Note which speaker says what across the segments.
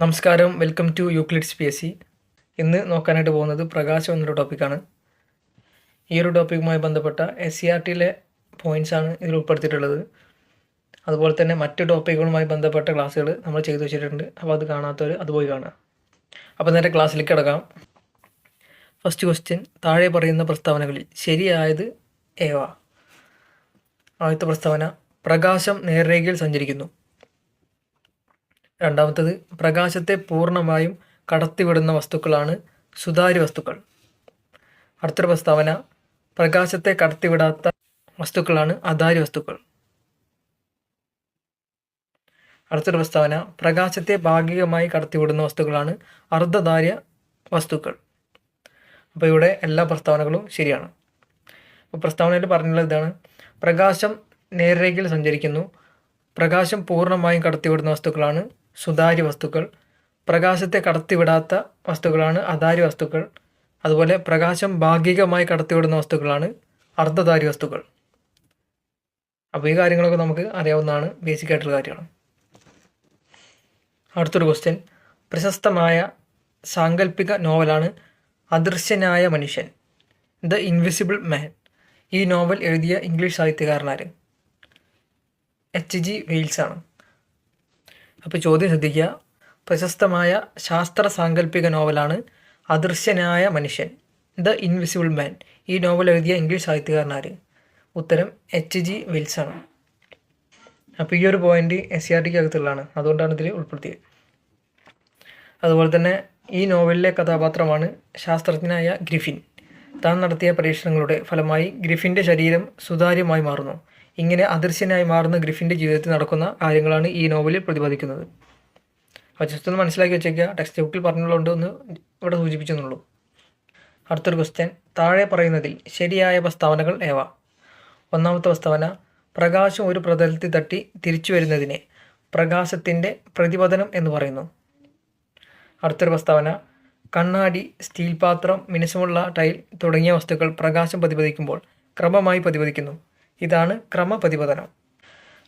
Speaker 1: നമസ്കാരം. Welcome to Euclid's P S C ഇന്ന് നോക്കാനായിട്ട് പോകുന്നത് പ്രകാശം എന്നൊരു ടോപ്പിക്കാണ് ഈ ഒരു ടോപ്പിക്കുമായി ബന്ധപ്പെട്ട എസ് സി ആർ ടിയിലെ പോയിന്റ്സാണ് ഇതിൽ ഉൾപ്പെടുത്തിയിട്ടുള്ളത്. അതുപോലെ തന്നെ മറ്റ് ടോപ്പിക്കുകളുമായി ബന്ധപ്പെട്ട ക്ലാസ്സുകൾ നമ്മൾ ചെയ്തു വെച്ചിട്ടുണ്ട്. അപ്പോൾ അത് കാണാത്തവർ അത് പോയി കാണാം അപ്പോൾ നേരെ ക്ലാസ്സിലേക്ക് കിടക്കാം. ഫസ്റ്റ് ക്വസ്റ്റ്യൻ താഴെ പറയുന്ന പ്രസ്താവനകളിൽ ശരിയായത് ഏവ ആദ്യത്തെ പ്രസ്താവന പ്രകാശം നേർരേഖയിൽ സഞ്ചരിക്കുന്നു. രണ്ടാമത്തത് പ്രകാശത്തെ പൂർണമായും കടത്തിവിടുന്ന വസ്തുക്കളാണ് സുതാര്യ വസ്തുക്കൾ. അടുത്തൊരു പ്രസ്താവന പ്രകാശത്തെ കടത്തിവിടാത്ത വസ്തുക്കളാണ് അധാരി വസ്തുക്കൾ. അടുത്തൊരു പ്രസ്താവന പ്രകാശത്തെ ഭാഗികമായി കടത്തിവിടുന്ന വസ്തുക്കളാണ് അർദ്ധധാര്യ വസ്തുക്കൾ. അപ്പോൾ ഇവിടെ എല്ലാ പ്രസ്താവനകളും ശരിയാണ്. അപ്പോൾ പ്രസ്താവനയിൽ പറഞ്ഞുള്ള ഇതാണ്. പ്രകാശം നേർരേഖയിൽ സഞ്ചരിക്കുന്നു. പ്രകാശം പൂർണമായും കടത്തിവിടുന്ന വസ്തുക്കളാണ് സുതാര്യ വസ്തുക്കൾ പ്രകാശത്തെ കടത്തിവിടാത്ത വസ്തുക്കളാണ് അതാര്യ വസ്തുക്കൾ അതുപോലെ പ്രകാശം ഭാഗികമായി കടത്തിവിടുന്ന വസ്തുക്കളാണ് അർദ്ധധാരി വസ്തുക്കൾ അപ്പോൾ ഈ കാര്യങ്ങളൊക്കെ നമുക്ക് അറിയാവുന്നതാണ് ബേസിക് ആയിട്ടുള്ള കാര്യങ്ങൾ. അടുത്തൊരു ക്വസ്റ്റ്യൻ പ്രശസ്തമായ സാങ്കല്പിക നോവലാണ് അദൃശ്യനായ മനുഷ്യൻ ദ ഇൻവിസിബിൾ മാൻ ഈ നോവൽ എഴുതിയ ഇംഗ്ലീഷ് സാഹിത്യകാരനാര് എച്ച് ജി വെയിൽസ് ആണ്. അപ്പോൾ ചോദ്യം ശ്രദ്ധിക്കുക. പ്രശസ്തമായ ശാസ്ത്ര സാങ്കല്പിക നോവലാണ് അദൃശ്യനായ മനുഷ്യൻ ദ ഇൻവിസിബിൾ മാൻ. ഈ നോവൽ എഴുതിയ ഇംഗ്ലീഷ് സാഹിത്യകാരനാര് ഉത്തരം എച്ച് ജി വിൽസൺ. അപ്പോൾ ഈ ഒരു പോയിന്റ് എസ് സി ആർ ടിക്ക് അകത്തുള്ളതാണ്. അതുകൊണ്ടാണ് ഇതിൽ ഉൾപ്പെടുത്തിയത്. അതുപോലെ തന്നെ ഈ നോവലിലെ കഥാപാത്രമാണ് ശാസ്ത്രജ്ഞനായ ഗ്രിഫിൻ. താൻ നടത്തിയ പരീക്ഷണങ്ങളുടെ ഫലമായി ഗ്രിഫിന്റെ ശരീരം സുതാര്യമായി മാറുന്നു. ഇങ്ങനെ അദൃശ്യനായി മാറുന്ന ഗ്രിഫിന്റെ ജീവിതത്തിൽ നടക്കുന്ന കാര്യങ്ങളാണ് ഈ നോവലിൽ പ്രതിപാദിക്കുന്നത്. അപ്പോൾ ജസ്റ്റ് ഒന്ന് മനസ്സിലാക്കി വെച്ചേക്കുക ടെക്സ്റ്റ് ബുക്കിൽ പറഞ്ഞുള്ളതുകൊണ്ട് ഒന്ന് ഇവിടെ സൂചിപ്പിച്ചെന്നുള്ളൂ. അടുത്തൊരു ക്വസ്റ്റ്യൻ താഴെ പറയുന്നതിൽ ശരിയായ പ്രസ്താവനകൾ ഏവ? ഒന്നാമത്തെ പ്രസ്താവന പ്രകാശം ഒരു പ്രതലത്തിൽ തട്ടി തിരിച്ചു വരുന്നതിനെ പ്രകാശത്തിന്റെ പ്രതിപതനം എന്ന് പറയുന്നു. അടുത്തൊരു പ്രസ്താവന കണ്ണാടി സ്റ്റീൽ പാത്രം മിനുസമുള്ള ടൈൽ തുടങ്ങിയ വസ്തുക്കൾ പ്രകാശം പ്രതിപദിക്കുമ്പോൾ ക്രമമായി പ്രതിപദിക്കുന്നു ഇതാണ് ക്രമപ്രതിപതനം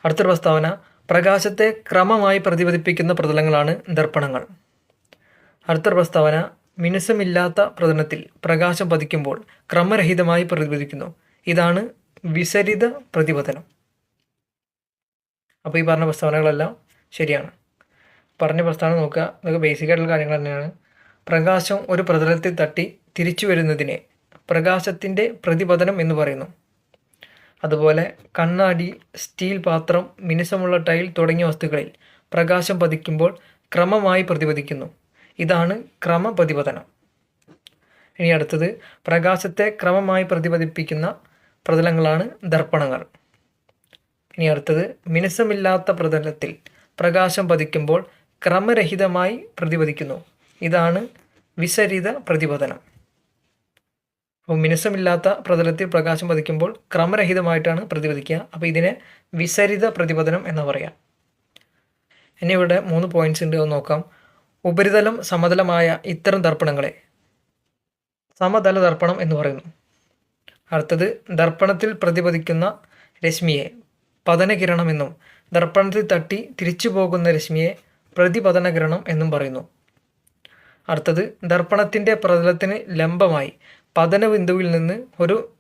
Speaker 1: അടുത്തൊരു പ്രസ്താവന പ്രകാശത്തെ ക്രമമായി പ്രതിപദിപ്പിക്കുന്ന പ്രതലങ്ങളാണ് ദർപ്പണങ്ങൾ. അടുത്തൊരു പ്രസ്താവന മിനുസമില്ലാത്ത പ്രതലത്തിൽ പ്രകാശം പതിക്കുമ്പോൾ ക്രമരഹിതമായി പ്രതിപദിക്കുന്നു ഇതാണ് വിസരിത പ്രതിപതനം അപ്പോൾ ഈ പറഞ്ഞ പ്രസ്താവനകളെല്ലാം ശരിയാണ്. പറഞ്ഞ പ്രസ്താവന നോക്കുക. ഇതൊക്കെ ബേസിക് ആയിട്ടുള്ള കാര്യങ്ങൾ തന്നെയാണ്. പ്രകാശം ഒരു പ്രതലത്തിൽ തട്ടി തിരിച്ചു വരുന്നതിനെ പ്രകാശത്തിന്റെ പ്രതിപതനം എന്ന് പറയുന്നു. അതുപോലെ കണ്ണാടി സ്റ്റീൽ പാത്രം മിനുസമുള്ള ടൈൽ തുടങ്ങിയ വസ്തുക്കളിൽ പ്രകാശം പതിക്കുമ്പോൾ ക്രമമായി പ്രതിപതിക്കുന്നു. ഇതാണ് ക്രമപ്രതിപതനം. ഇനി അടുത്തത് പ്രകാശത്തെ ക്രമമായി പ്രതിപതിപ്പിക്കുന്ന പ്രതലങ്ങളാണ് ദർപ്പണങ്ങൾ. ഇനി അടുത്തത് മിനുസമില്ലാത്ത പ്രതലത്തിൽ പ്രകാശം പതിക്കുമ്പോൾ ക്രമരഹിതമായി പ്രതിപതിക്കുന്നു. ഇതാണ് വിസരിത പ്രതിപതനം. അപ്പോൾ മിനുസമില്ലാത്ത പ്രതലത്തിൽ പ്രകാശം പതിക്കുമ്പോൾ ക്രമരഹിതമായിട്ടാണ് പ്രതിപതിക്കുക. അപ്പോൾ ഇതിനെ വിസരിത പ്രതിപതനം എന്ന് പറയാം. ഇനി ഇവിടെ മൂന്ന് പോയിന്റ്സ് ഉണ്ട്. അത് നോക്കാം. ഉപരിതലം സമതലമായ ഇത്തരം ദർപ്പണങ്ങളെ. സമതല ദർപ്പണം എന്ന് പറയുന്നു. അടുത്തത് ദർപ്പണത്തിൽ പ്രതിപതിക്കുന്ന രശ്മിയെ. പതനകിരണം എന്നും ദർപ്പണത്തിൽ തട്ടി തിരിച്ചു പോകുന്ന രശ്മിയെ പ്രതിപതനകിരണം എന്നും പറയുന്നു. അടുത്തത് ദർപ്പണത്തിന്റെ പ്രതലത്തിന് ലംബമായി പതന ബിന്ദുവിൽ നിന്ന് ഒരു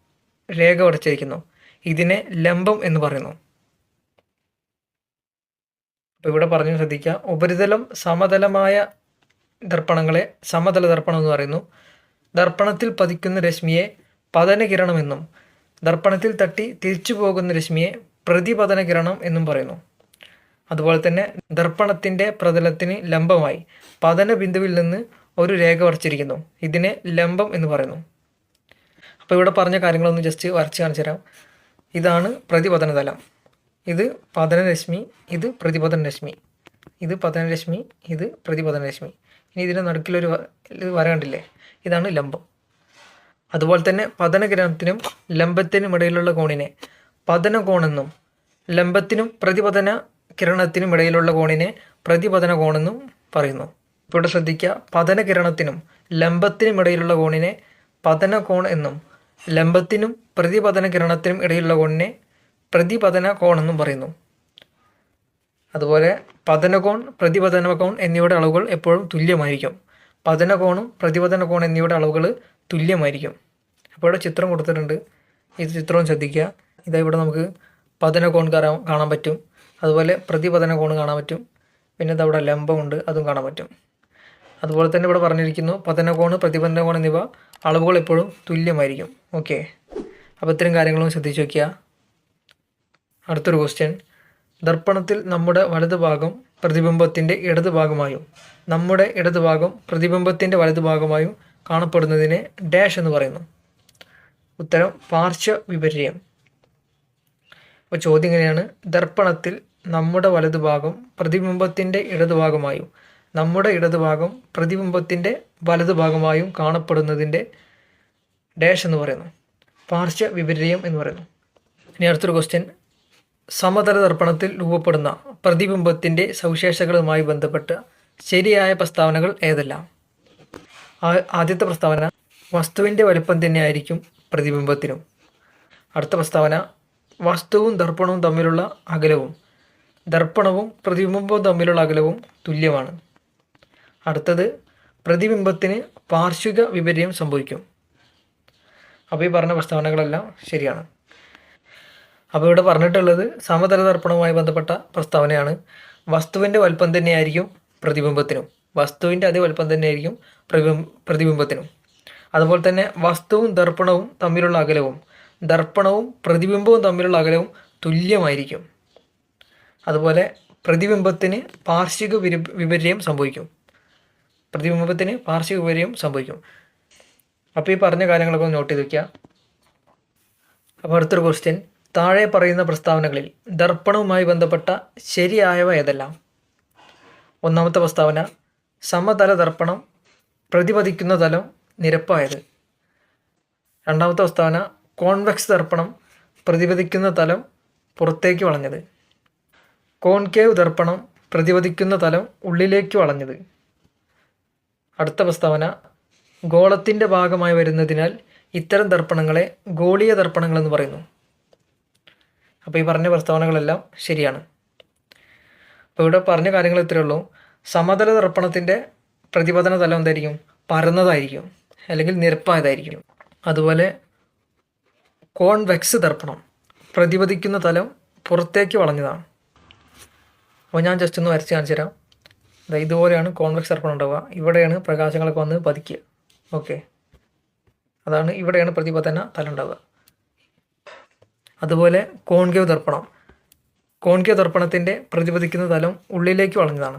Speaker 1: രേഖ വരച്ചിരിക്കുന്നു. ഇതിനെ ലംബം എന്ന് പറയുന്നു. അപ്പോൾ ഇവിടെ പറഞ്ഞു ശ്രദ്ധിക്കുക. ഉപരിതലം സമതലമായ ദർപ്പണങ്ങളെ സമതല ദർപ്പണം എന്ന് പറയുന്നു. ദർപ്പണത്തിൽ പതിക്കുന്ന രശ്മിയെ പതനകിരണമെന്നും ദർപ്പണത്തിൽ തട്ടി തിരിച്ചു പോകുന്ന രശ്മിയെ പ്രതിപതന കിരണം എന്നും പറയുന്നു. അതുപോലെ തന്നെ ദർപ്പണത്തിന്റെ പ്രതലത്തിന് ലംബമായി പതന ബിന്ദുവിൽ നിന്ന് ഒരു രേഖ വരച്ചിരിക്കുന്നു. ഇതിനെ ലംബം എന്ന് പറയുന്നു. അപ്പോൾ ഇവിടെ പറഞ്ഞ കാര്യങ്ങളൊന്ന് ജസ്റ്റ് വരച്ച് കാണിച്ചു തരാം. ഇതാണ് പ്രതിപതന തലം. ഇത് പതനരശ്മി ഇത് പ്രതിപതന രശ്മി. ഇത് പതനരശ്മി ഇത് പ്രതിപതന രശ്മി. ഇനി ഇതിന്റെ നടുക്കിലൊരു വര കണ്ടില്ലേ? ഇതാണ് ലംബം. അതുപോലെ തന്നെ പതനഗ്രഹത്തിനും ലംബത്തിനും ഇടയിലുള്ള കോണിനെ പതന കോണെന്നും ലംബത്തിനും പ്രതിപതന കിരണത്തിനും ഇടയിലുള്ള കോണിനെ പ്രതിപതന കോണെന്നും പറയുന്നു. ഇപ്പോൾ ഇവിടെ ശ്രദ്ധിക്കുക പതനകിരണത്തിനും ലംബത്തിനും ഇടയിലുള്ള കോണിനെ പതന കോൺ എന്നും ലംബത്തിനും പ്രതിപതന കിരണത്തിനും ഇടയിലുള്ള കോണിനെ പ്രതിപതന കോണെന്നും പറയുന്നു. അതുപോലെ പതനകോൺ പ്രതിപതന കോൺ എന്നിവയുടെ അളവുകൾ എപ്പോഴും തുല്യമായിരിക്കും. പതനകോണും പ്രതിപതന കോൺ എന്നിവയുടെ അളവുകൾ തുല്യമായിരിക്കും. അപ്പോൾ ഇവിടെ ചിത്രം കൊടുത്തിട്ടുണ്ട്. ഈ ചിത്രവും ശ്രദ്ധിക്കുക. ഇതാ ഇവിടെ നമുക്ക് പതനകോൺ കാണാൻ കാണാൻ പറ്റും. അതുപോലെ പ്രതിപതന കോൺ കാണാൻ പറ്റും. പിന്നെ ഇതവിടെ ലംബമുണ്ട് അതും കാണാൻ പറ്റും. അതുപോലെ തന്നെ ഇവിടെ പറഞ്ഞിരിക്കുന്നു പതന കോണ് പ്രതിപതന കോൺ എന്നിവ അളവുകൾ എപ്പോഴും തുല്യമായിരിക്കും. ഓക്കെ അപ്പോൾ ഇത്തരം കാര്യങ്ങളും ശ്രദ്ധിച്ച് വയ്ക്കുക അടുത്തൊരു ക്വസ്റ്റ്യൻ ദർപ്പണത്തിൽ നമ്മുടെ വലതുഭാഗം പ്രതിബിംബത്തിന്റെ ഇടതുഭാഗമായും നമ്മുടെ ഇടതുഭാഗം പ്രതിബിംബത്തിന്റെ വലതുഭാഗമായും കാണപ്പെടുന്നതിനെ ഡാഷ് എന്ന് പറയുന്നു. ഉത്തരം പാർശ്വ വിപര്യം. അപ്പോൾ ചോദ്യം ഇങ്ങനെയാണ്. ദർപ്പണത്തിൽ നമ്മുടെ വലതുഭാഗം പ്രതിബിംബത്തിന്റെ ഇടതുഭാഗമായും നമ്മുടെ ഇടതുഭാഗം പ്രതിബിംബത്തിന്റെ വലതുഭാഗമായും കാണപ്പെടുന്നതിന്റെ ഡാഷ് എന്ന് പറയുന്നു. പാർശ്വ വിപര്യം എന്ന് പറയുന്നു. ഇനി അടുത്തൊരു ക്വസ്റ്റ്യൻ സമതല ദർപ്പണത്തിൽ രൂപപ്പെടുന്ന പ്രതിബിംബത്തിന്റെ സവിശേഷതകളുമായി ബന്ധപ്പെട്ട ശരിയായ പ്രസ്താവനകൾ ഏതെല്ലാം? ആദ്യത്തെ പ്രസ്താവന വസ്തുവിന്റെ വലുപ്പം തന്നെയായിരിക്കും പ്രതിബിംബത്തിനും. അടുത്ത പ്രസ്താവന വസ്തുവും ദർപ്പണവും തമ്മിലുള്ള അകലവും. ദർപ്പണവും പ്രതിബിംബവും തമ്മിലുള്ള അകലവും തുല്യമാണ്. അടുത്തത് പ്രതിബിംബത്തിന് പാർശ്വിക വിപര്യം സംഭവിക്കും. അപ്പോൾ ഈ പറഞ്ഞ പ്രസ്താവനകളെല്ലാം ശരിയാണ്. അപ്പോൾ ഇവിടെ പറഞ്ഞിട്ടുള്ളത് സമതല ദർപ്പണവുമായി ബന്ധപ്പെട്ട പ്രസ്താവനയാണ്. വസ്തുവിന്റെ വലുപ്പം തന്നെയായിരിക്കും പ്രതിബിംബത്തിനും. വസ്തുവിന്റെ അതേ വലുപ്പം തന്നെയായിരിക്കും പ്രതിബിം പ്രതിബിംബത്തിനും. അതുപോലെ തന്നെ വസ്തുവും ദർപ്പണവും തമ്മിലുള്ള അകലവും ദർപ്പണവും പ്രതിബിംബവും തമ്മിലുള്ള അകലവും തുല്യമായിരിക്കും. അതുപോലെ പ്രതിബിംബത്തിന് പാർശ്വിക വിപര്യം സംഭവിക്കും. പ്രതിബിംബത്തിന് പാർശ്വിക വിപര്യം സംഭവിക്കും. അപ്പോൾ ഈ പറഞ്ഞ കാര്യങ്ങളൊക്കെ ഒന്ന് നോട്ട് ചെയ്ത് വയ്ക്കുക അപ്പോൾ അടുത്തൊരു ക്വസ്റ്റ്യൻ താഴെ പറയുന്ന പ്രസ്താവനകളിൽ ദർപ്പണവുമായി ബന്ധപ്പെട്ട ശരിയായവ ഏതെല്ലാം? ഒന്നാമത്തെ പ്രസ്താവന സമതല ദർപ്പണം പ്രതിപതിക്കുന്ന തലം നിരപ്പായത്. രണ്ടാമത്തെ പ്രസ്താവന കോൺവെക്സ് ദർപ്പണം പ്രതിപതിക്കുന്ന തലം പുറത്തേക്ക് വളഞ്ഞത്. കോൺകേവ് ദർപ്പണം പ്രതിപതിക്കുന്ന തലം ഉള്ളിലേക്ക് വളഞ്ഞത്. അടുത്ത പ്രസ്താവന ഗോളത്തിന്റെ ഭാഗമായി വരുന്നതിനാൽ ഇത്തരം ദർപ്പണങ്ങളെ ഗോളീയ ദർപ്പണങ്ങൾ എന്ന് പറയുന്നു. അപ്പോൾ ഈ പറഞ്ഞ പ്രസ്താവനകളെല്ലാം ശരിയാണ്. അപ്പോൾ ഇവിടെ പറഞ്ഞ കാര്യങ്ങൾ ഇത്രയേ ഉള്ളൂ. സമതല ദർപ്പണത്തിന്റെ പ്രതിപതന തലം എന്തായിരിക്കും? പരന്നതായിരിക്കും. അല്ലെങ്കിൽ നിരപ്പായതായിരിക്കും. അതുപോലെ കോൺവെക്സ് ദർപ്പണം പ്രതിപതിക്കുന്ന തലം പുറത്തേക്ക് വളഞ്ഞതാണ്. അപ്പോൾ ഞാൻ ജസ്റ്റ് ഒന്ന് വരച്ച് കാണിച്ചു തരാം ഇതുപോലെയാണ് കോൺവെക്സ് സർക്കിൾ ഉണ്ടാവുക. ഇവിടെയാണ് പ്രകാശങ്ങളൊക്കെ വന്ന് പതിക്കുക. ഓക്കെ. അതാണ് ഇവിടെയാണ് പ്രതിപത്തന തലം ഉണ്ടാവുക. അതുപോലെ കോൺകേവ് ദർപ്പണം. കോൺകേവ് ദർപ്പണത്തിന്റെ പ്രതിപതിക്കുന്ന തലം ഉള്ളിലേക്ക് വളഞ്ഞതാണ്.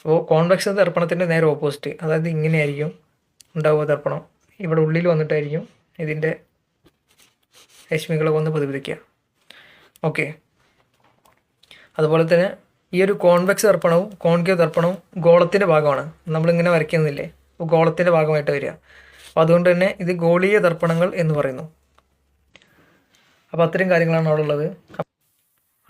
Speaker 1: അപ്പോൾ കോൺവെക്സ് ദർപ്പണത്തിന്റെ നേരെ ഓപ്പോസിറ്റ് അതായത് ഇങ്ങനെയായിരിക്കും ഉണ്ടാവുക ദർപ്പണം. ഇവിടെ ഉള്ളിൽ വന്നിട്ടായിരിക്കും ഇതിന്റെ രശ്മികളൊക്കെ വന്ന് പ്രതിപതിക്കുക. ഓക്കെ. അതുപോലെ തന്നെ ഈ ഒരു കോൺവെക്സ് ദർപ്പണവും കോൺകേവ് ദർപ്പണവും ഗോളത്തിന്റെ ഭാഗമാണ്. നമ്മളിങ്ങനെ വരയ്ക്കുന്നില്ലേ? അപ്പോൾ ഗോളത്തിന്റെ ഭാഗമായിട്ട് വരിക. അപ്പോൾ അതുകൊണ്ട് തന്നെ ഇത് ഗോളീയ ദർപ്പണങ്ങൾ എന്ന് പറയുന്നു. അപ്പോൾ അത്രയും കാര്യങ്ങളാണ് അവിടെ ഉള്ളത്.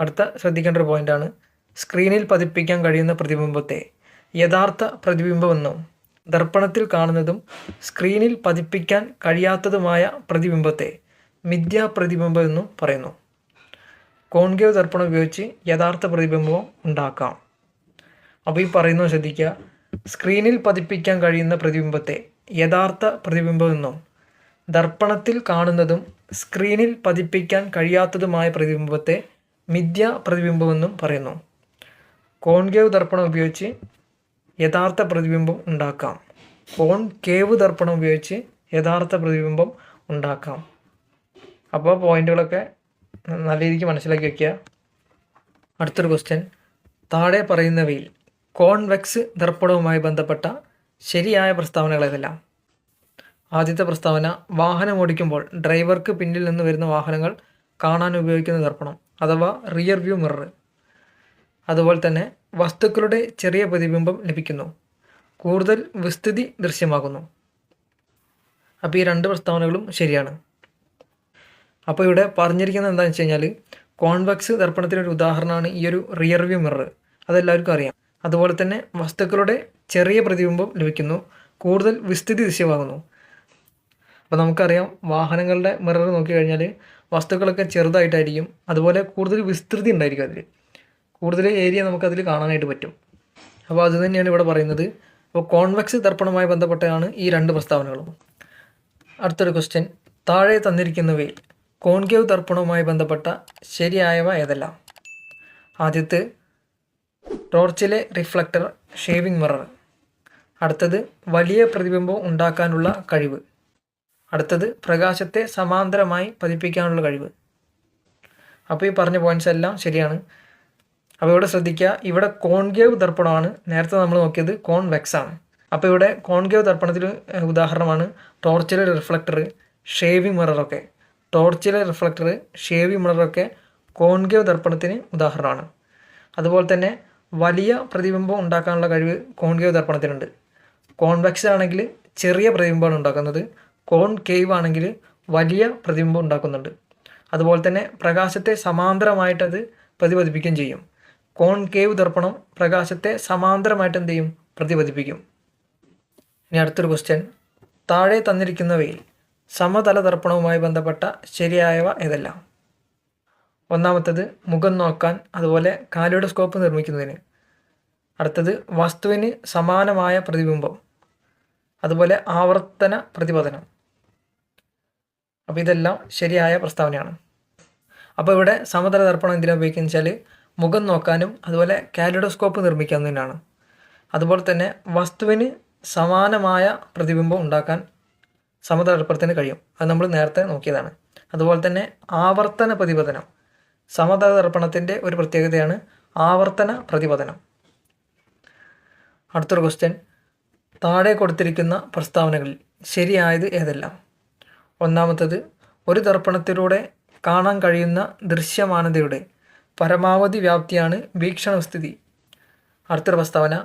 Speaker 1: അടുത്ത ശ്രദ്ധിക്കേണ്ട ഒരു പോയിന്റാണ് സ്ക്രീനിൽ പതിപ്പിക്കാൻ കഴിയുന്ന പ്രതിബിംബത്തെ യഥാർത്ഥ പ്രതിബിംബമെന്നും ദർപ്പണത്തിൽ കാണുന്നതും സ്ക്രീനിൽ പതിപ്പിക്കാൻ കഴിയാത്തതുമായ പ്രതിബിംബത്തെ മിഥ്യാപ്രതിബിംബം എന്നും പറയുന്നു. കോൺകേവ് ദർപ്പണം ഉപയോഗിച്ച് യഥാർത്ഥ പ്രതിബിംബം ഉണ്ടാക്കാം. അപ്പോൾ ഈ പറയുന്നത് ശ്രദ്ധിക്കുക സ്ക്രീനിൽ പതിപ്പിക്കാൻ കഴിയുന്ന പ്രതിബിംബത്തെ യഥാർത്ഥ പ്രതിബിംബം എന്നും ദർപ്പണത്തിൽ കാണുന്നതും സ്ക്രീനിൽ പതിപ്പിക്കാൻ കഴിയാത്തതുമായ പ്രതിബിംബത്തെ മിഥ്യ പ്രതിബിംബമെന്നും പറയുന്നു. കോൺകേവ് ദർപ്പണം ഉപയോഗിച്ച് യഥാർത്ഥ പ്രതിബിംബം ഉണ്ടാക്കാം. കോൺ കേവ് ദർപ്പണം ഉപയോഗിച്ച് യഥാർത്ഥ പ്രതിബിംബം ഉണ്ടാക്കാം. അപ്പോൾ പോയിന്റുകളൊക്കെ നല്ല രീതിക്ക് മനസ്സിലാക്കി വയ്ക്കുക അടുത്തൊരു ക്വസ്റ്റ്യൻ താഴെ പറയുന്നവയിൽ കോൺവെക്സ് ദർപ്പണവുമായി ബന്ധപ്പെട്ട ശരിയായ പ്രസ്താവനകൾ ഏതെല്ലാം? ആദ്യത്തെ പ്രസ്താവന വാഹനം ഓടിക്കുമ്പോൾ ഡ്രൈവർക്ക് പിന്നിൽ നിന്ന് വരുന്ന വാഹനങ്ങൾ കാണാൻ ഉപയോഗിക്കുന്ന ദർപ്പണം അഥവാ റിയർ വ്യൂ മിറർ അതുപോലെ തന്നെ വസ്തുക്കളുടെ ചെറിയ പ്രതിബിംബം ലഭിക്കുന്നു. കൂടുതൽ വിസ്തൃതി ദൃശ്യമാകുന്നു. അപ്പോൾ ഈ രണ്ട് പ്രസ്താവനകളും ശരിയാണ്. അപ്പോൾ ഇവിടെ പറഞ്ഞിരിക്കുന്നത് എന്താണെന്ന് വെച്ച് കഴിഞ്ഞാൽ കോൺവെക്സ് ദർപ്പണത്തിനൊരു ഉദാഹരണമാണ് ഈ ഒരു റിയർ വ്യൂ മിറർ അതെല്ലാവർക്കും അറിയാം. അതുപോലെ തന്നെ വസ്തുക്കളുടെ ചെറിയ പ്രതിബിംബം ലഭിക്കുന്നു. കൂടുതൽ വിസ്തൃതി ദൃശ്യമാകുന്നു. അപ്പോൾ നമുക്കറിയാം വാഹനങ്ങളുടെ മിറർ നോക്കി കഴിഞ്ഞാൽ വസ്തുക്കളൊക്കെ ചെറുതായിട്ടായിരിക്കും. അതുപോലെ കൂടുതൽ വിസ്തൃതി ഉണ്ടായിരിക്കും അതിൽ കൂടുതൽ ഏരിയ നമുക്കതിൽ കാണാനായിട്ട് പറ്റും. അപ്പോൾ അത് തന്നെയാണ് ഇവിടെ പറയുന്നത്. അപ്പോൾ കോൺവെക്സ് ദർപ്പണവുമായി ബന്ധപ്പെട്ടാണ് ഈ രണ്ട് പ്രസ്താവനകളും. അടുത്തൊരു ക്വസ്റ്റ്യൻ താഴെ തന്നിരിക്കുന്നവയിൽ കോൺകേവ് ദർപ്പണവുമായി ബന്ധപ്പെട്ട ശരിയായവ ഏതെല്ലാം? ആദ്യത്തെ ടോർച്ചിലെ റിഫ്ലക്ടർ ഷേവിംഗ് മിറർ. അടുത്തത് വലിയ പ്രതിബിംബം ഉണ്ടാക്കാനുള്ള കഴിവ്. അടുത്തത് പ്രകാശത്തെ സമാന്തരമായി പതിപ്പിക്കാനുള്ള കഴിവ്. അപ്പോൾ ഈ പറഞ്ഞ പോയിന്റ്സ് എല്ലാം ശരിയാണ്. അപ്പോൾ ഇവിടെ ശ്രദ്ധിക്കുക ഇവിടെ കോൺകേവ് ദർപ്പണമാണ് നേരത്തെ നമ്മൾ നോക്കിയത് കോൺവെക്സ് ആണ്. അപ്പോൾ ഇവിടെ കോൺകേവ് ദർപ്പണത്തിൽ ഉദാഹരണമാണ് ടോർച്ചിലെ റിഫ്ലക്ടർ ഷേവിംഗ് മിററൊക്കെ. ടോർച്ചിലെ റിഫ്ലക്ടർ ഷേവി മിററൊക്കെ കോൺകേവ് ദർപ്പണത്തിന് ഉദാഹരണമാണ്. അതുപോലെ തന്നെ വലിയ പ്രതിബിംബം ഉണ്ടാക്കാനുള്ള കഴിവ് കോൺകേവ് ദർപ്പണത്തിനുണ്ട്. കോൺവെക്സ് ആണെങ്കിൽ ചെറിയ പ്രതിബിംബമാണ് ഉണ്ടാക്കുന്നത്. കോൺ കേവ് ആണെങ്കിൽ വലിയ പ്രതിബിംബം ഉണ്ടാക്കുന്നുണ്ട്. അതുപോലെ തന്നെ പ്രകാശത്തെ സമാന്തരമായിട്ടത് പ്രതിപതിപ്പിക്കുകയും ചെയ്യും. കോൺ കേവ് ദർപ്പണം പ്രകാശത്തെ സമാന്തരമായിട്ട് എന്ത് ചെയ്യും? പ്രതിപതിപ്പിക്കും. ഇനി അടുത്തൊരു ക്വസ്റ്റ്യൻ താഴെ തന്നിരിക്കുന്നവയിൽ സമതല ദർപ്പണവുമായി ബന്ധപ്പെട്ട ശരിയായവ ഏതെല്ലാം? ഒന്നാമത്തത് മുഖം നോക്കാൻ അതുപോലെ കാലിയുടെ സ്കോപ്പ് നിർമ്മിക്കുന്നതിന്. അടുത്തത് വസ്തുവിന് സമാനമായ പ്രതിബിംബം അതുപോലെ ആവർത്തന പ്രതിപതനം അപ്പോൾ ഇതെല്ലാം ശരിയായ പ്രസ്താവനയാണ്. അപ്പോൾ ഇവിടെ സമതല ദർപ്പണം എന്തിനാണ് ഉപയോഗിക്കുന്നത് വെച്ചാൽ മുഖം നോക്കാനും അതുപോലെ കാലിഡോസ്കോപ്പ് നിർമ്മിക്കുന്നതിനാണ് അതുപോലെ തന്നെ വസ്തുവിന് സമാനമായ പ്രതിബിംബം ഉണ്ടാക്കാൻ സമതല ദർപ്പണത്തിന് കഴിയും. അത് നമ്മൾ നേരത്തെ നോക്കിയതാണ്. അതുപോലെ തന്നെ ആവർത്തന പ്രതിപതനം സമതല ദർപ്പണത്തിന്റെ ഒരു പ്രത്യേകതയാണ് ആവർത്തന പ്രതിപതനം അടുത്തൊരു ക്വസ്റ്റ്യൻ താഴെ കൊടുത്തിരിക്കുന്ന പ്രസ്താവനകളിൽ ശരിയായത് ഏതെല്ലാം? ഒന്നാമത്തത് ഒരു ദർപ്പണത്തിലൂടെ കാണാൻ കഴിയുന്ന ദൃശ്യമാനതയുടെ പരമാവധി വ്യാപ്തിയാണ് വീക്ഷണസ്ഥിതി. അടുത്തൊരു പ്രസ്താവന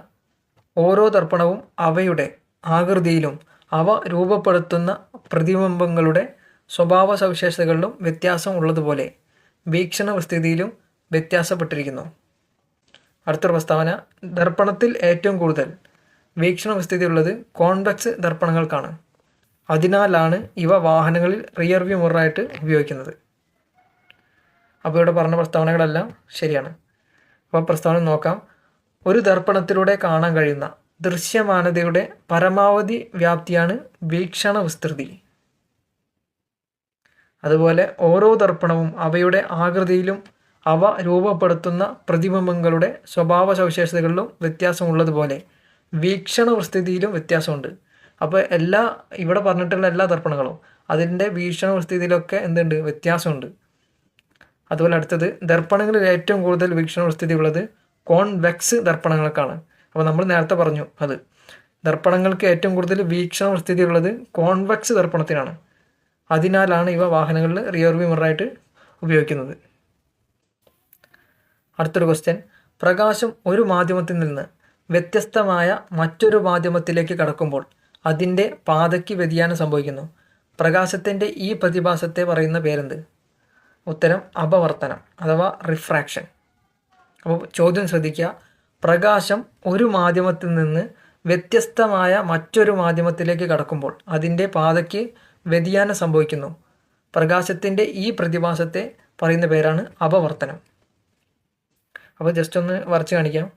Speaker 1: ഓരോ ദർപ്പണവും അവയുടെ ആകൃതിയിലും അവ രൂപപ്പെടുത്തുന്ന പ്രതിബിംബങ്ങളുടെ സ്വഭാവ സവിശേഷതകളിലും വ്യത്യാസം ഉള്ളതുപോലെ വീക്ഷണ വിസ്തൃതിയിലും വ്യത്യാസപ്പെട്ടിരിക്കുന്നു. അടുത്ത പ്രസ്താവന ദർപ്പണത്തിൽ ഏറ്റവും കൂടുതൽ വീക്ഷണ വിസ്തൃതി ഉള്ളത് കോൺവെക്സ് ദർപ്പണങ്ങൾക്കാണ്. അതിനാലാണ് ഇവ വാഹനങ്ങളിൽ റിയർ വ്യൂ മുറായിട്ട് ഉപയോഗിക്കുന്നത്. അപ്പോൾ ഇവിടെ പറഞ്ഞ പ്രസ്താവനകളെല്ലാം ശരിയാണ്. അപ്പോൾ പ്രസ്താവന നോക്കാം. ഒരു ദർപ്പണത്തിലൂടെ കാണാൻ കഴിയുന്ന ദൃശ്യമാനതയുടെ പരമാവധി വ്യാപ്തിയാണ് വീക്ഷണ വിസ്തൃതി. അതുപോലെ ഓരോ ദർപ്പണവും അവയുടെ ആകൃതിയിലും അവ രൂപപ്പെടുത്തുന്ന പ്രതിബിംബങ്ങളുടെ സ്വഭാവ സവിശേഷതകളിലും വ്യത്യാസമുള്ളതുപോലെ വീക്ഷണ വിസ്തൃതിയിലും വ്യത്യാസമുണ്ട്. അപ്പോൾ എല്ലാ ഇവിടെ പറഞ്ഞിട്ടുള്ള എല്ലാ ദർപ്പണങ്ങളും അതിന്റെ വീക്ഷണ വിസ്തൃതിയിലൊക്കെ എന്തുണ്ട്? വ്യത്യാസമുണ്ട്. അതുപോലെ അടുത്തത് ദർപ്പണങ്ങളിൽ ഏറ്റവും കൂടുതൽ വീക്ഷണ വിസ്തൃതി ഉള്ളത് കോൺവെക്സ് ദർപ്പണങ്ങൾക്കാണ്. അപ്പോൾ നമ്മൾ നേരത്തെ പറഞ്ഞു അത്. ദർപ്പണങ്ങൾക്ക് ഏറ്റവും കൂടുതൽ വീക്ഷണ സ്ഥിതിയുള്ളത് കോൺവെക്സ് ദർപ്പണത്തിനാണ്. അതിനാലാണ് ഇവ വാഹനങ്ങളിൽ റിയർ വ്യൂ മിററായിട്ട് ഉപയോഗിക്കുന്നത്. അടുത്തൊരു ക്വസ്റ്റ്യൻ പ്രകാശം ഒരു മാധ്യമത്തിൽ നിന്ന് വ്യത്യസ്തമായ മറ്റൊരു മാധ്യമത്തിലേക്ക് കടക്കുമ്പോൾ അതിന്റെ പാതയ്ക്ക് വ്യതിയാനം സംഭവിക്കുന്നു. പ്രകാശത്തിന്റെ ഈ പ്രതിഭാസത്തെ പറയുന്ന പേരെന്ത്? ഉത്തരം അപവർത്തനം അഥവാ റിഫ്രാക്ഷൻ അപ്പോൾ ചോദ്യം ശ്രദ്ധിക്കുക. പ്രകാശം ഒരു മാധ്യമത്തിൽ നിന്ന് വ്യത്യസ്തമായ മറ്റൊരു മാധ്യമത്തിലേക്ക് കടക്കുമ്പോൾ അതിന്റെ പാതയ്ക്ക് വ്യതിയാനം സംഭവിക്കുന്നു. പ്രകാശത്തിന്റെ ഈ പ്രതിഭാസത്തെ പറയുന്ന പേരാണ് അപവർത്തനം. അപ്പോൾ ജസ്റ്റ് ഒന്ന് വരച്ച് കാണിക്കാം.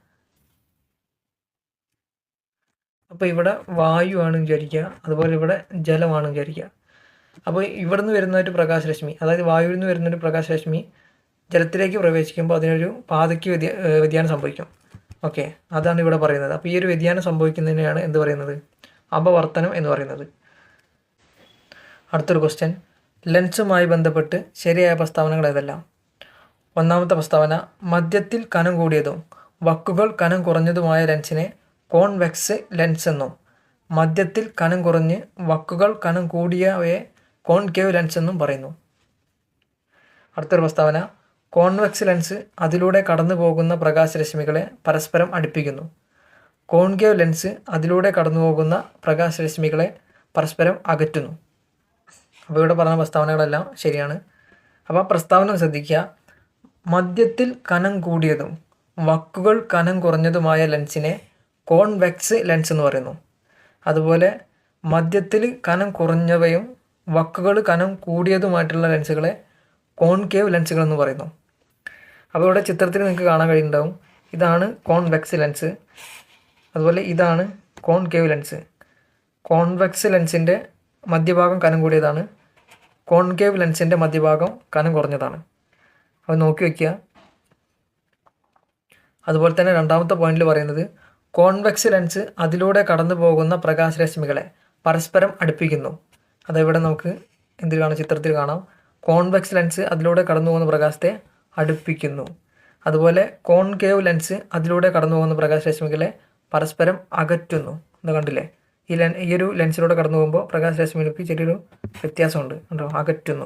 Speaker 1: അപ്പോൾ ഇവിടെ വായുവാണ് വിചാരിക്കുക അതുപോലെ ഇവിടെ ജലമാണ് വിചാരിക്കുക. അപ്പോൾ ഇവിടെ നിന്ന് വരുന്ന ഒരു പ്രകാശരശ്മി അതായത് വായുവിൽ നിന്ന് വരുന്ന ഒരു പ്രകാശരശ്മി ജലത്തിലേക്ക് പ്രവേശിക്കുമ്പോൾ അതിനൊരു പാതയ്ക്ക് വ്യതി വ്യതിയാനം സംഭവിക്കും. ഓക്കെ അതാണ് ഇവിടെ പറയുന്നത്. അപ്പോൾ ഈ ഒരു വ്യതിയാനം സംഭവിക്കുന്നതിനെയാണ് എന്ത് പറയുന്നത്? അപവർത്തനം എന്ന് പറയുന്നത്. അടുത്തൊരു ക്വസ്റ്റ്യൻ ലെൻസുമായി ബന്ധപ്പെട്ട് ശരിയായ പ്രസ്താവനകൾ ഏതെല്ലാം? ഒന്നാമത്തെ പ്രസ്താവന മധ്യത്തിൽ കനം കൂടിയതും വക്കുകൾ കനം കുറഞ്ഞതുമായ ലെൻസിനെ കോൺവെക്സ് ലെൻസ് എന്നും മധ്യത്തിൽ കനം കുറഞ്ഞ് വക്കുകൾ കനം കൂടിയവയെ കോൺകേവ് ലെൻസ് എന്നും പറയുന്നു. അടുത്തൊരു പ്രസ്താവന കോൺവെക്സ് ലെൻസ് അതിലൂടെ കടന്നു പോകുന്ന പ്രകാശരശ്മികളെ പരസ്പരം അടുപ്പിക്കുന്നു. കോൺകേവ് ലെൻസ് അതിലൂടെ കടന്നു പോകുന്ന പ്രകാശരശ്മികളെ പരസ്പരം അകറ്റുന്നു. അപ്പോൾ ഇവിടെ പറഞ്ഞ പ്രസ്താവനകളെല്ലാം ശരിയാണ്. അപ്പോൾ ആ പ്രസ്താവന ശ്രദ്ധിക്കുക. മധ്യത്തിൽ കനം കൂടിയതും വക്കുകൾ കനം കുറഞ്ഞതുമായ ലെൻസിനെ കോൺവെക്സ് ലെൻസ് എന്ന് പറയുന്നു. അതുപോലെ മധ്യത്തിൽ കനം കുറഞ്ഞവയും വക്കുകൾ കനം കൂടിയതുമായിട്ടുള്ള ലെൻസുകളെ കോൺകേവ് ലെൻസുകൾ എന്ന് പറയുന്നു. അപ്പോൾ ഇവിടെ ചിത്രത്തിൽ നിങ്ങൾക്ക് കാണാൻ കഴിയുന്നുണ്ടാവും. ഇതാണ് കോൺവെക്സ് ലെൻസ്. അതുപോലെ ഇതാണ് കോൺകേവ് ലെൻസ്. കോൺവെക്സ് ലെൻസിന്റെ മധ്യഭാഗം കനം കൂടിയതാണ്. കോൺകേവ് ലെൻസിന്റെ മധ്യഭാഗം കനം കുറഞ്ഞതാണ്. അപ്പോൾ നോക്കി വയ്ക്കുക അതുപോലെ തന്നെ രണ്ടാമത്തെ പോയിന്റിൽ പറയുന്നത് കോൺവെക്സ് ലെൻസ് അതിലൂടെ കടന്നു പോകുന്ന പ്രകാശരശ്മികളെ പരസ്പരം അടുപ്പിക്കുന്നു. അതവിടെ നമുക്ക് എന്തിൽ കാണാം? ചിത്രത്തിൽ കാണാം. കോൺവെക്സ് ലെൻസ് അതിലൂടെ കടന്നു പോകുന്ന പ്രകാശത്തെ അടുപ്പിക്കുന്നു. അതുപോലെ കോൺകേവ് ലെൻസ് അതിലൂടെ കടന്നു പോകുന്ന പ്രകാശരശ്മികളെ പരസ്പരം അകറ്റുന്നു. എന്ന് കണ്ടില്ലേ? ഈ ലെൻ ഈ ഒരു ലെൻസിലൂടെ കടന്നു പോകുമ്പോൾ പ്രകാശരശ്മികൾക്ക് ചെറിയൊരു വ്യത്യാസമുണ്ട്. കണ്ടോ? അകറ്റുന്നു.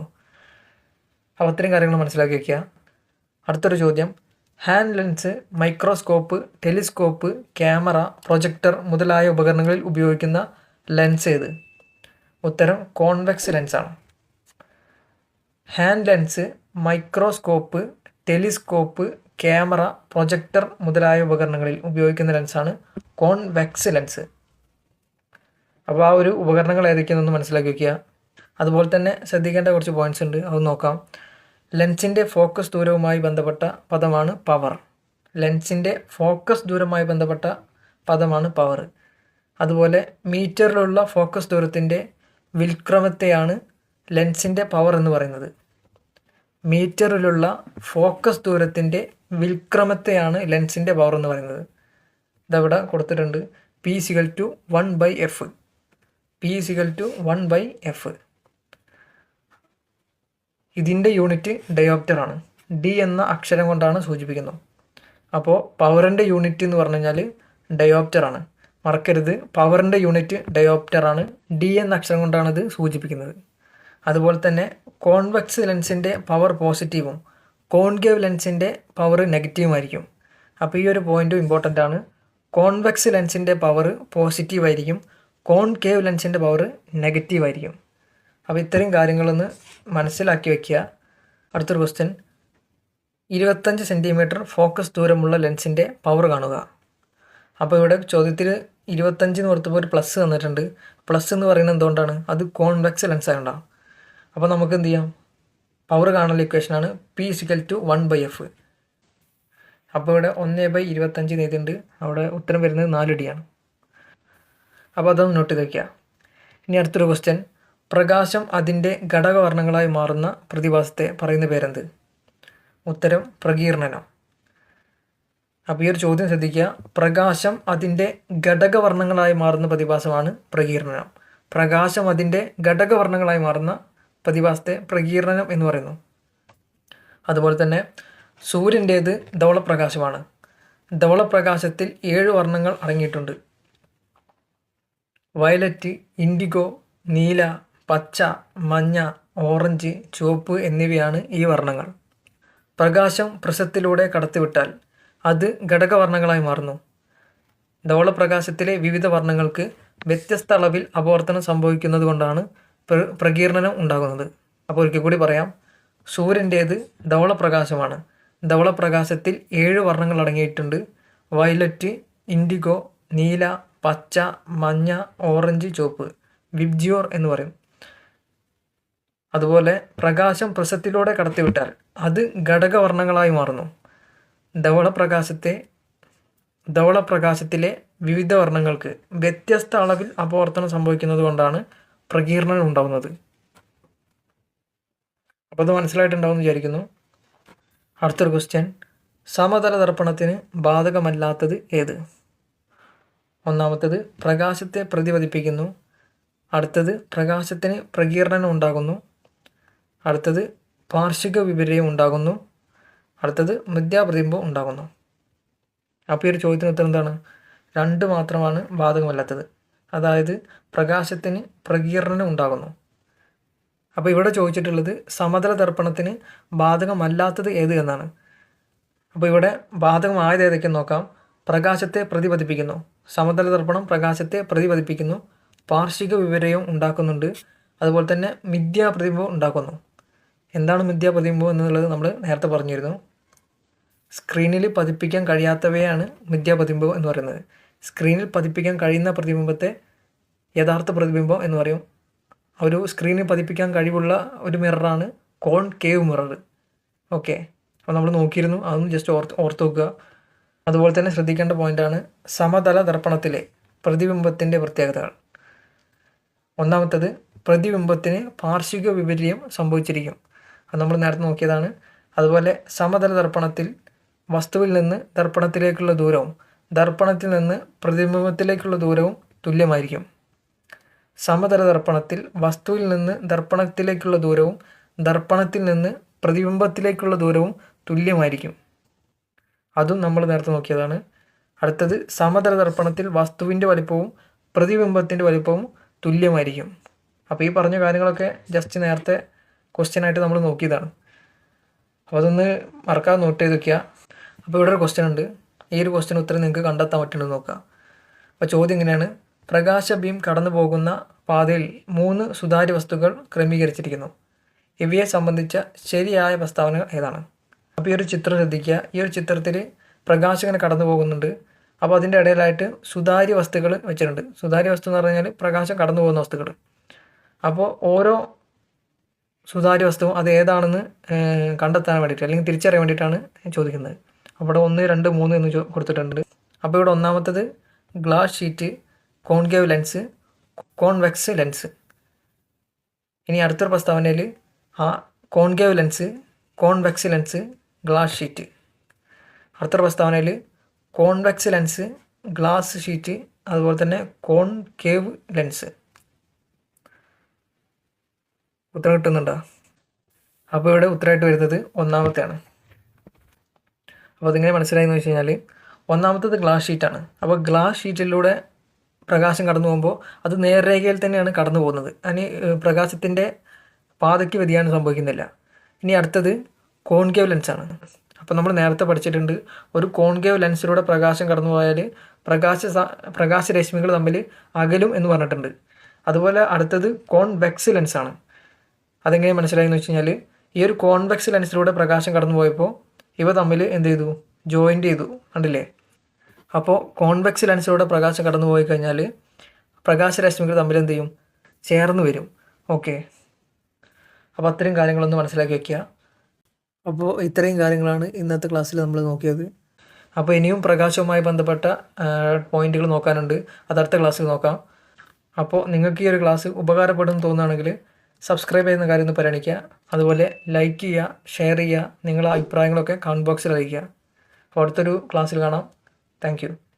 Speaker 1: അപ്പോൾ അത്രയും കാര്യങ്ങൾ മനസ്സിലാക്കി വയ്ക്കുക അടുത്തൊരു ചോദ്യം. Hand lens microscope telescope camera projector മുതലായ ഉപകരണങ്ങളിൽ ഉപയോഗിക്കുന്ന ലെൻസ് ഏത്? ഉത്തരം convex ലെൻസാണ്. Hand lens microscope telescope camera projector മുതലായ ഉപകരണങ്ങളിൽ ഉപയോഗിക്കുന്ന ലെൻസാണ് കോൺവെക്സ് ലെൻസ്. അപ്പോൾ ആ ഒരു ഉപകരണങ്ങൾ ഏതൊക്കെയാണെന്ന് മനസ്സിലാക്കി വയ്ക്കുക അതുപോലെ തന്നെ ശ്രദ്ധിക്കേണ്ട കുറച്ച് പോയിന്റ്സ് ഉണ്ട്. അത് നോക്കാം. ലെൻസിന്റെ ഫോക്കസ് ദൂരവുമായി ബന്ധപ്പെട്ട പദമാണ് പവർ ലെൻസിന്റെ ഫോക്കസ് ദൂരവുമായി ബന്ധപ്പെട്ട പദമാണ് പവർ അതുപോലെ മീറ്ററിലുള്ള ഫോക്കസ് ദൂരത്തിന്റെ വിൽക്രമത്തെയാണ് ലെൻസിന്റെ പവർ എന്ന് പറയുന്നത്. മീറ്ററിലുള്ള ഫോക്കസ് ദൂരത്തിന്റെ വിൽക്രമത്തെയാണ് ലെൻസിന്റെ പവർ എന്ന് പറയുന്നത്. ഇതവിടെ കൊടുത്തിട്ടുണ്ട്. P സികൾ to one by F P സികൾ to one by F ഇതിന്റെ യൂണിറ്റ് ഡയോപ്റ്ററാണ് ഡി എന്ന അക്ഷരം കൊണ്ടാണ് സൂചിപ്പിക്കുന്നത്. അപ്പോൾ പവറിന്റെ യൂണിറ്റ് എന്ന് പറഞ്ഞു കഴിഞ്ഞാൽ ഡയോപ്റ്ററാണ് മറക്കരുത്. പവറിന്റെ യൂണിറ്റ് ഡയോപ്റ്ററാണ് ഡി എന്ന അക്ഷരം കൊണ്ടാണ് ഇത് സൂചിപ്പിക്കുന്നത്. അതുപോലെ തന്നെ കോൺവെക്സ് ലെൻസിന്റെ പവർ പോസിറ്റീവും കോൺകേവ് ലെൻസിന്റെ പവർ നെഗറ്റീവും ആയിരിക്കും. അപ്പോൾ ഈ ഒരു പോയിന്റും ഇമ്പോർട്ടന്റ് ആണ്. കോൺവെക്സ് ലെൻസിന്റെ പവർ പോസിറ്റീവ് ആയിരിക്കും കോൺകേവ് ലെൻസിന്റെ പവർ നെഗറ്റീവ് ആയിരിക്കും. അപ്പോൾ ഇത്തരം കാര്യങ്ങളൊന്ന് മനസ്സിലാക്കി വയ്ക്കുക അടുത്തൊരു ക്വസ്റ്റ്യൻ ഇരുപത്തഞ്ച് സെന്റിമീറ്റർ ഫോക്കസ് ദൂരമുള്ള ലെൻസിന്റെ പവർ കാണുക. അപ്പോൾ ഇവിടെ ചോദ്യത്തിൽ ഇരുപത്തഞ്ച് എന്ന് കൊടുത്തപ്പോൾ ഒരു പ്ലസ് തന്നിട്ടുണ്ട് പ്ലസ് എന്ന് പറയുന്നത് എന്തുകൊണ്ടാണ്? അത് കോൺവെക്സ് ലെൻസ് ആയതുകൊണ്ടാണ് അപ്പോൾ നമുക്ക് എന്ത് ചെയ്യാം? പവർ കാണുന്ന ഇക്വേഷനാണ് P equal to one by F അപ്പോൾ ഇവിടെ ഒന്ന് ബൈ ഇരുപത്തഞ്ച് നീതിണ്ട് അവിടെ ഉത്തരം വരുന്നത് നാല് ഡിയാണ് അപ്പോൾ അതൊന്ന് നോട്ട് ചെയ്ത് വയ്ക്കുക ഇനി അടുത്തൊരു ക്വസ്റ്റ്യൻ പ്രകാശം അതിന്റെ ഘടകവർണങ്ങളായി മാറുന്ന പ്രതിഭാസത്തെ പറയുന്ന പേരെന്ത്? ഉത്തരം പ്രകീർണനം. അപ്പോൾ ഈ ഒരു ചോദ്യം ശ്രദ്ധിക്കുക. പ്രകാശം അതിന്റെ ഘടകവർണങ്ങളായി മാറുന്ന പ്രതിഭാസമാണ് പ്രകീർണനം. പ്രകാശം അതിന്റെ ഘടകവർണങ്ങളായി മാറുന്ന പ്രതിഭാസത്തെ പ്രകീർണനം എന്ന് പറയുന്നു. അതുപോലെ തന്നെ സൂര്യന്റേത് ധവളപ്രകാശമാണ്. ധവളപ്രകാശത്തിൽ ഏഴ് വർണങ്ങൾ അടങ്ങിയിട്ടുണ്ട്. വയലറ്റ് ഇൻഡിഗോ നീല പച്ച മഞ്ഞ ഓറഞ്ച് ചുവപ്പ് എന്നിവയാണ് ഈ വർണങ്ങൾ. പ്രകാശം പ്രസത്തിലൂടെ കടത്തിവിട്ടാൽ അത് ഘടകവർണങ്ങളായി മാറുന്നു. ധവളപ്രകാശത്തിലെ വിവിധ വർണങ്ങൾക്ക് വ്യത്യസ്ത അളവിൽ അപവർത്തനം സംഭവിക്കുന്നത് കൊണ്ടാണ് പ്രകീർണനം ഉണ്ടാകുന്നത്. അപ്പോൾ ഒരിക്കൽ കൂടി പറയാം. സൂര്യന്റേത് ധവളപ്രകാശമാണ്. ധവളപ്രകാശത്തിൽ ഏഴ് വർണങ്ങൾ അടങ്ങിയിട്ടുണ്ട്. വയലറ്റ് ഇൻഡിഗോ നീല പച്ച മഞ്ഞ ഓറഞ്ച് ചുവപ്പ് വിബ്ജിയോർ എന്ന് പറയും. അതുപോലെ പ്രകാശം പ്രസത്തിലൂടെ കടത്തിവിട്ടാൽ അത് ഘടകവർണങ്ങളായി മാറുന്നു. ധവളപ്രകാശത്തെ ധവളപ്രകാശത്തിലെ വിവിധ വർണങ്ങൾക്ക് വ്യത്യസ്ത അളവിൽ അപവർത്തനം സംഭവിക്കുന്നത് കൊണ്ടാണ് പ്രകീർണനം ഉണ്ടാവുന്നത്. അപ്പോൾ അത് മനസ്സിലായിട്ടുണ്ടാവുമെന്ന് വിചാരിക്കുന്നു. അടുത്തൊരു ക്വസ്റ്റ്യൻ സമതല ദർപ്പണത്തിന് ബാധകമല്ലാത്തത് ഏത്? ഒന്നാമത്തത് പ്രകാശത്തെ പ്രതിപതിപ്പിക്കുന്നു അടുത്തത് പ്രകാശത്തിന് പ്രകീർണനം ഉണ്ടാകുന്നു. അടുത്തത് പാർശ്വിക വിപര്യം ഉണ്ടാകുന്നു. അടുത്തത് മിഥ്യാപ്രതിബിംബം ഉണ്ടാകുന്നു. അപ്പോൾ ഈ ഒരു ചോദ്യത്തിന് ഉത്തരം എന്താണ്? രണ്ട് മാത്രമാണ് ബാധകമല്ലാത്തത്. അതായത് പ്രകാശത്തിന് പ്രകീർണനം ഉണ്ടാകുന്നു. അപ്പോൾ ഇവിടെ ചോദിച്ചിട്ടുള്ളത് സമതല ദർപ്പണത്തിന് ബാധകമല്ലാത്തത് ഏത് എന്നാണ്. അപ്പോൾ ഇവിടെ ബാധകമായത് ഏതൊക്കെ നോക്കാം. പ്രകാശത്തെ പ്രതിപതിപ്പിക്കുന്നു. സമതല ദർപ്പണം പ്രകാശത്തെ പ്രതിപതിപ്പിക്കുന്നു. പാർശ്വിക വിവരവും ഉണ്ടാക്കുന്നുണ്ട്. അതുപോലെ തന്നെ മിഥ്യാപ്രതിബിംബം ഉണ്ടാക്കുന്നു. എന്താണ് മിഥ്യാപ്രതിബിംബം എന്നുള്ളത് നമ്മൾ നേരത്തെ പറഞ്ഞിരുന്നു. സ്ക്രീനിൽ പതിപ്പിക്കാൻ കഴിയാത്തവയാണ് മിഥ്യാപ്രതിബിംബം എന്ന് പറയുന്നത്. സ്ക്രീനിൽ പതിപ്പിക്കാൻ കഴിയുന്ന പ്രതിബിംബത്തെ യഥാർത്ഥ പ്രതിബിംബം എന്ന് പറയും. ഒരു സ്ക്രീനിൽ പതിപ്പിക്കാൻ കഴിവുള്ള ഒരു മിററാണ് കോൺ കേവ് മിറർ. ഓക്കെ. അപ്പോൾ നമ്മൾ നോക്കിയിരുന്നു. അതൊന്ന് ജസ്റ്റ് ഓർത്ത് ഓർത്ത് വെക്കുക അതുപോലെ തന്നെ ശ്രദ്ധിക്കേണ്ട പോയിന്റാണ് സമതല ദർപ്പണത്തിലെ പ്രതിബിംബത്തിന്റെ പ്രത്യേകതകൾ. ഒന്നാമത്തത് പ്രതിബിംബത്തിന് പാർശ്വിക വിപര്യം സംഭവിച്ചിരിക്കും. അത് നമ്മൾ നേരത്തെ നോക്കിയതാണ്. അതുപോലെ സമതല ദർപ്പണത്തിൽ വസ്തുവിൽ നിന്ന് ദർപ്പണത്തിലേക്കുള്ള ദൂരവും ദർപ്പണത്തിൽ നിന്ന് പ്രതിബിംബത്തിലേക്കുള്ള ദൂരവും തുല്യമായിരിക്കും. സമതല ദർപ്പണത്തിൽ വസ്തുവിൽ നിന്ന് ദർപ്പണത്തിലേക്കുള്ള ദൂരവും ദർപ്പണത്തിൽ നിന്ന് പ്രതിബിംബത്തിലേക്കുള്ള ദൂരവും തുല്യമായിരിക്കും. അതും നമ്മൾ നേരത്തെ നോക്കിയതാണ്. അടുത്തത് സമതല ദർപ്പണത്തിൽ വസ്തുവിന്റെ വലിപ്പവും പ്രതിബിംബത്തിന്റെ വലിപ്പവും തുല്യമായിരിക്കും. അപ്പോൾ ഈ പറഞ്ഞ കാര്യങ്ങളൊക്കെ ജസ്റ്റ് നേരത്തെ ക്വസ്റ്റ്യനായിട്ട് നമ്മൾ നോക്കിയതാണ്. അപ്പോൾ അതൊന്ന് മറക്കാതെ നോട്ട് ചെയ്ത് വെക്കുക. അപ്പോൾ ഇവിടെ ഒരു ക്വസ്റ്റ്യൻ ഉണ്ട്. ഈ ഒരു ക്വസ്റ്റ്യൻ ഉത്തരം നിങ്ങൾക്ക് കണ്ടെത്താൻ പറ്റുന്നത് നോക്കുക അപ്പോൾ ചോദ്യം ഇങ്ങനെയാണ്. പ്രകാശ ബീം കടന്നു പോകുന്ന പാതയിൽ മൂന്ന് സുതാര്യ വസ്തുക്കൾ ക്രമീകരിച്ചിരിക്കുന്നു. ഇവയെ സംബന്ധിച്ച ശരിയായ പ്രസ്താവനകൾ ഏതാണ്? അപ്പോൾ ഈ ഒരു ചിത്രം ശ്രദ്ധിക്കുക. ഈ ഒരു ചിത്രത്തിൽ പ്രകാശം ഇങ്ങനെ കടന്നു പോകുന്നുണ്ട് അപ്പോൾ അതിന്റെ ഇടയിലായിട്ട് സുതാര്യ വസ്തുക്കൾ വെച്ചിട്ടുണ്ട്. സുതാര്യ വസ്തു എന്ന് പറഞ്ഞാൽ പ്രകാശം കടന്നു പോകുന്ന വസ്തുക്കൾ. അപ്പോൾ ഓരോ സുതാര്യ വസ്തുവും അത് ഏതാണെന്ന് കണ്ടെത്താൻ വേണ്ടിയിട്ട് അല്ലെങ്കിൽ തിരിച്ചറിയാൻ വേണ്ടിയിട്ടാണ് ചോദിക്കുന്നത്. അവിടെ ഒന്ന് രണ്ട് മൂന്ന് എന്ന് കൊടുത്തിട്ടുണ്ട്. അപ്പോൾ ഇവിടെ ഒന്നാമത്തത് glass sheet concave lens convex lens ഇനി അടുത്തൊരു പ്രസ്താവനയിൽ ആ concave lens convex lens glass sheet അടുത്തൊരു പ്രസ്താവനയിൽ കോൺവെക്സ് ലെൻസ് ഗ്ലാസ് ഷീറ്റ് അതുപോലെ തന്നെ കോൺകേവ് ലെൻസ് ഉത്തരം കിട്ടുന്നുണ്ടോ? അപ്പോൾ ഇവിടെ ഉത്തരമായിട്ട് വരുന്നത് ഒന്നാമത്തെയാണ്. അപ്പോൾ അതിങ്ങനെ മനസ്സിലായെന്ന് വെച്ച് കഴിഞ്ഞാൽ ഒന്നാമത്തത് ഗ്ലാസ് ഷീറ്റാണ് അപ്പോൾ ഗ്ലാസ് ഷീറ്റിലൂടെ പ്രകാശം കടന്നു പോകുമ്പോൾ അത് നേർരേഖയിൽ തന്നെയാണ് കടന്നു പോകുന്നത്. അതിന് പ്രകാശത്തിന്റെ പാതയ്ക്ക് വ്യതിയാനം സംഭവിക്കുന്നില്ല. ഇനി അടുത്തത് കോൺകേവ് ലെൻസാണ് അപ്പോൾ നമ്മൾ നേരത്തെ പഠിച്ചിട്ടുണ്ട് ഒരു കോൺകേവ് ലെൻസിലൂടെ പ്രകാശം കടന്നു പോയാൽ പ്രകാശ പ്രകാശരശ്മികൾ തമ്മിൽ അകലും എന്ന് പറഞ്ഞിട്ടുണ്ട്. അതുപോലെ അടുത്തത് കോൺവെക്സ് ലെൻസാണ് അതെങ്ങനെ മനസ്സിലായെന്ന് വെച്ച് കഴിഞ്ഞാൽ ഈ ഒരു കോൺവെക്സ് ലെൻസിലൂടെ പ്രകാശം കടന്നു പോയപ്പോൾ ഇവ തമ്മിൽ എന്ത് ചെയ്തു? ജോയിന്റ് ചെയ്തു. കണ്ടില്ലേ? അപ്പോൾ കോൺവെക്സ് ലെൻസിലൂടെ പ്രകാശം കടന്നു പോയി കഴിഞ്ഞാൽ പ്രകാശരശ്മികൾ തമ്മിൽ എന്ത് ചെയ്യും? ചേർന്ന് വരും. ഓക്കെ അപ്പോൾ അത്രയും കാര്യങ്ങളൊന്ന് മനസ്സിലാക്കി വയ്ക്കുക അപ്പോൾ ഇത്രയും കാര്യങ്ങളാണ് ഇന്നത്തെ ക്ലാസ്സിൽ നമ്മൾ നോക്കിയത്. അപ്പോൾ ഇനിയും പ്രകാശവുമായി ബന്ധപ്പെട്ട പോയിന്റുകൾ നോക്കാനുണ്ട്. അത് അടുത്ത ക്ലാസ്സിൽ നോക്കാം. അപ്പോൾ നിങ്ങൾക്ക് ഈ ഒരു ക്ലാസ് ഉപകാരപ്പെടും തോന്നുകയാണെങ്കിൽ സബ്സ്ക്രൈബ് ചെയ്യുന്ന കാര്യം ഒന്ന് പരിഗണിക്കുക. അതുപോലെ ലൈക്ക് ചെയ്യുക ഷെയർ ചെയ്യുക നിങ്ങളുടെ അഭിപ്രായങ്ങളൊക്കെ കമന്റ് ബോക്സിൽ അറിയിക്കുക. അപ്പോൾ അടുത്തൊരു ക്ലാസ്സിൽ കാണാം. താങ്ക്